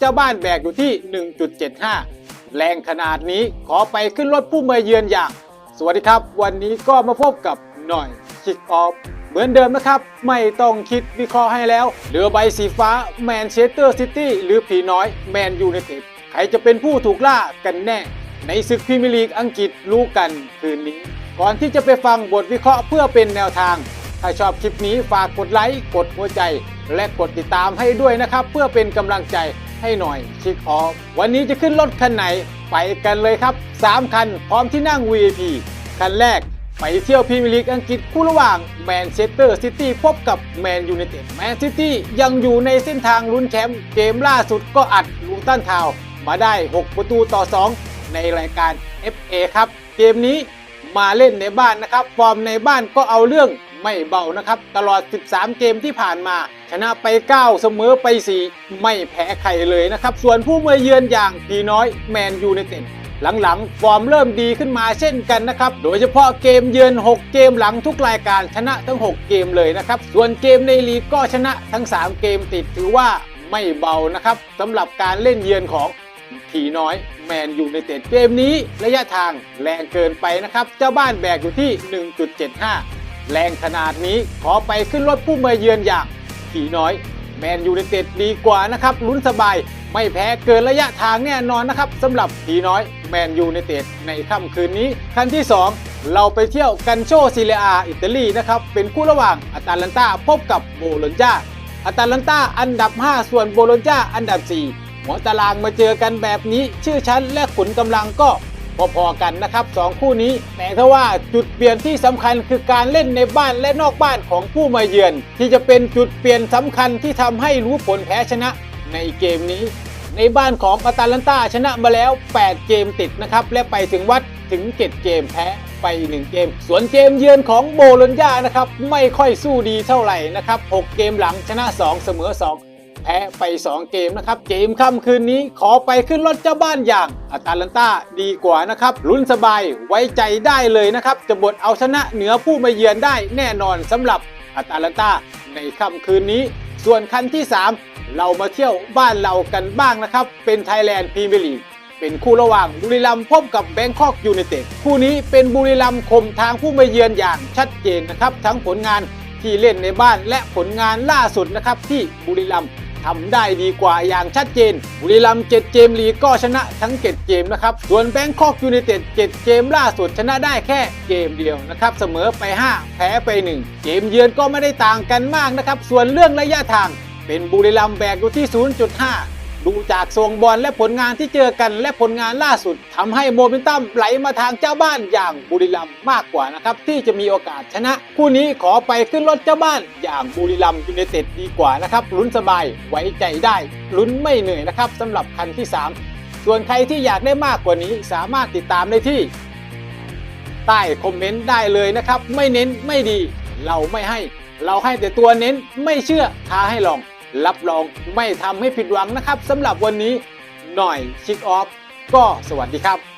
เจ้าบ้านแบกอยู่ที่ 1.75 แรงขนาดนี้ขอไปขึ้นรถผู้มาเยือนอย่าง สวัสดีครับ วันนี้ก็มาพบกับหน่อยคิกออฟเหมือนเดิมนะครับ ไม่ต้องคิดวิเคราะห์ให้แล้วเรือใบสีฟ้าแมนเชสเตอร์ซิตี้หรือผีน้อยแมนยูไนเต็ดใครจะเป็นผู้ถูกล่ากันแน่ ในศึกพรีเมียร์ลีกอังกฤษรู้กันคืนนี้ ก่อนที่จะไปฟังบทวิเคราะห์เพื่อเป็นแนวทาง ถ้าชอบคลิปนี้ฝากกดไลค์กดหัวใจ และกดติดตามให้ด้วยนะครับ เพื่อเป็นกำลังใจ ให้หน่อยคิกออฟวันนี้จะขึ้นรถคันไหนไปกันเลยครับ 3 คันพร้อมที่นั่ง VIP คันแรกไปเที่ยวพรีเมียร์ลีกอังกฤษคู่ระหว่างแมนเชสเตอร์ซิตี้พบกับแมนยูไนเต็ดแมนซิตี้ยังอยู่ในเส้นทางลุ้นแชมป์เกมล่าสุดก็อัดลูตันทาวมาได้ 6 ประตูต่อ 2 ในรายการ FA ครับ เกมนี้มาเล่นในบ้านนะครับ ฟอร์มในบ้านก็เอาเรื่อง ไม่เบานะครับ ตลอด 13 เกมที่ผ่านมา ชนะไป 9 เสมอไป 4 ไม่แพ้ใครเลยนะครับ ส่วนผู้เมาเยือนอย่างพีน้อยแมนยูไนเต็ดหลังๆ ฟอร์มเริ่มดีขึ้นมาเช่นกันนะครับ โดยเฉพาะเกมเยือน 6 เกมหลังทุกรายการชนะทั้ง 6 เกมเลยนะครับ ส่วนเกมในลีกก็ชนะทั้ง 3 เกมติดถือว่าไม่เบานะครับสำหรับการเล่นเยือนของผีน้อยแมนยูในเต็ดเกมนี้ระยะทางแรงเกินไปนะครับ เจ้าบ้านแบกอยู่ที่ 1.75 แรงขนาดนี้ขอไปขึ้นรถผู้มาเยือนอย่างผีน้อย แมนยูไนเต็ดดีกว่านะครับลุ้นสบายไม่แพ้เกินระยะทางแน่นอนนะครับสำหรับผีน้อยแมนยูไนเต็ดในค่ำคืนนี้คันที่ 2 เราไปเที่ยวกันโชซิเลอาอิตาลีนะครับเป็นคู่ระหว่างอาตาลันตาพบกับโบโลญญาอาตาลันตาอันดับ 5 ส่วนโบโลญญาอันดับ 4 หัวตารางมาเจอกันแบบนี้ ชื่อชั้นและขุนกำลังก็ พอๆกันนะครับสองคู่นี้ แต่ถ้าว่าจุดเปลี่ยนที่สำคัญคือการเล่นในบ้านและนอกบ้านของผู้มาเยือน ที่จะเป็นจุดเปลี่ยนสำคัญที่ทำให้รู้ผลแพ้ชนะในเกมนี้ ในบ้านของอาตาลันตาชนะมาแล้ว 8 เกมติดนะครับและไปถึงวัดถึง 7 เกมแพ้ไป 1 เกม ส่วนเกมเยือนของโบโลญญานะครับไม่ค่อยสู้ดีเท่าไหร่นะครับ 6 เกมหลังชนะ 2 เสมอ 2 แพ้ไป 2 เกมนะครับ เกมค่ำคืนนี้ขอไปขึ้นรถเจ้าบ้านอย่างอาตาลันตาดีกว่านะครับลุ้นสบายไว้ใจได้เลยนะครับ จะบดเอาชนะเหนือผู้มาเยือนได้แน่นอนสำหรับอาตาลันตาในค่ำคืนนี้ ส่วนคันที่ 3 เรามาเที่ยวบ้านเรากันบ้างนะครับ เป็นไทยแลนด์พรีเมียร์ลีกเป็นคู่ระหว่างบุรีรัมย์พบกับแบงคอกยูไนเต็ดคู่นี้เป็นบุรีรัมย์คมทางผู้มาเยือนอย่างชัดเจนนะครับ ทั้งผลงานที่เล่นในบ้านและผลงานล่าสุดนะครับที่บุรีรัมย์ ทำได้ดีกว่าอย่างชัดเจน บุรีรัมย์7เกมลีกก็ชนะทั้ง 7 เกมนะครับ ส่วนแบงคอกยูไนเต็ด7เกมล่าสุดชนะได้แค่เกมเดียวนะครับ เสมอไป 5 แพ้ไป 1 เกมเยือนก็ไม่ได้ต่างกันมากนะครับ ส่วนเรื่องระยะทาง เป็นบุรีรัมย์แบกอยู่ที่ 0.5 ดูจากทรงบอลและผลงานที่เจอกันและผลงานล่าสุดทำให้โมเมนตัมไหลมาทางเจ้าบ้านอย่างบุรีรัมย์มากกว่านะครับ ที่จะมีโอกาสชนะ คู่นี้ขอไปขึ้นรถเจ้าบ้านอย่างบุรีรัมย์ยูไนเต็ดดีกว่านะครับลุ้นสบายไว้ใจได้ลุ้นไม่เหนื่อยนะครับสำหรับคันที่ 3 ส่วนใครที่อยากได้มากกว่านี้สามารถติดตามได้ที่ ใต้คอมเมนต์ได้เลยนะครับ ไม่เน้นไม่ดี เราไม่ให้ เราให้แต่ตัวเน้นไม่เชื่อท้าให้ลอง รับรองไม่ทำให้ผิดหวังนะครับสำหรับวันนี้หน่อยชิคออฟก็สวัสดีครับ